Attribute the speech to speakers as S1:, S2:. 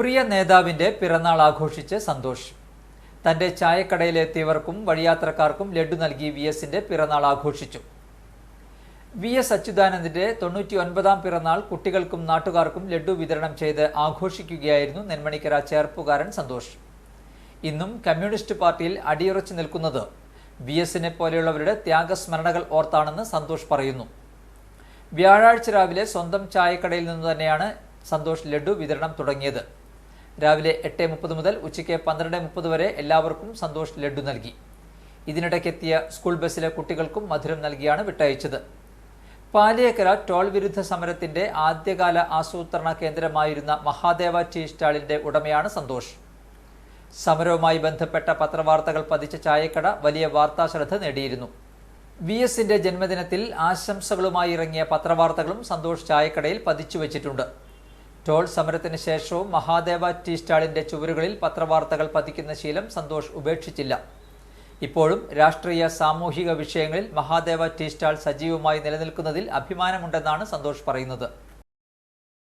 S1: പ്രിയ നേതാവിന്റെ പിറന്നാൾ ആഘോഷിച്ച് സന്തോഷ്. തന്റെ ചായക്കടയിലെത്തിയവർക്കും വഴിയാത്രക്കാർക്കും ലഡു നൽകി വി എസിന്റെ പിറന്നാൾ ആഘോഷിച്ചു. വി എസ് അച്യുതാനന്ദന്റെ തൊണ്ണൂറ്റി ഒൻപതാം പിറന്നാൾ കുട്ടികൾക്കും നാട്ടുകാർക്കും ലഡു വിതരണം ചെയ്ത് ആഘോഷിക്കുകയായിരുന്നു നെന്മണിക്കര ചേർപ്പുകാരൻ സന്തോഷ്. ഇന്നും കമ്മ്യൂണിസ്റ്റ് പാർട്ടിയിൽ അടിയുറച്ചു നിൽക്കുന്നത് വി എസിനെ പോലെയുള്ളവരുടെ ത്യാഗസ്മരണകൾ ഓർത്താണെന്ന് സന്തോഷ് പറയുന്നു. വ്യാഴാഴ്ച രാവിലെ സ്വന്തം ചായക്കടയിൽ നിന്ന് തന്നെയാണ് സന്തോഷ് ലഡു വിതരണം തുടങ്ങിയത്. രാവിലെ എട്ട് മുപ്പത് മുതൽ ഉച്ചയ്ക്ക് പന്ത്രണ്ട് മുപ്പത് വരെ എല്ലാവർക്കും സന്തോഷ് ലഡു നൽകി. ഇതിനിടയ്ക്കെത്തിയ സ്കൂൾ ബസ്സിലെ കുട്ടികൾക്കും മധുരം നൽകിയാണ് വിട്ടയച്ചത്. പാലിയേക്കര ടോൾ വിരുദ്ധ സമരത്തിന്റെ ആദ്യകാല ആസൂത്രണ കേന്ദ്രമായിരുന്ന മഹാദേവ ടീ സ്റ്റാളിന്റെ ഉടമയാണ് സന്തോഷ്. സമരവുമായി ബന്ധപ്പെട്ട പത്രവാർത്തകൾ പതിച്ച ചായക്കട വലിയ വാർത്താശ്രദ്ധ നേടിയിരുന്നു. വി എസിന്റെ ജന്മദിനത്തിൽ ആശംസകളുമായി ഇറങ്ങിയ പത്രവാർത്തകളും സന്തോഷ് ചായക്കടയിൽ പതിച്ചു വച്ചിട്ടുണ്ട്. ടോൾ സമരത്തിന് ശേഷവും മഹാദേവ ടീ സ്റ്റാളിന്റെ ചുവരുകളിൽ പത്രവാർത്തകൾ പതിക്കുന്ന ശീലം സന്തോഷ് ഉപേക്ഷിച്ചില്ല. ഇപ്പോഴും രാഷ്ട്രീയ സാമൂഹിക വിഷയങ്ങളിൽ മഹാദേവ ടീ സ്റ്റാൾ സജീവമായി നിലനിൽക്കുന്നതിൽ അഭിമാനമുണ്ടെന്നാണ് സന്തോഷ് പറയുന്നത്.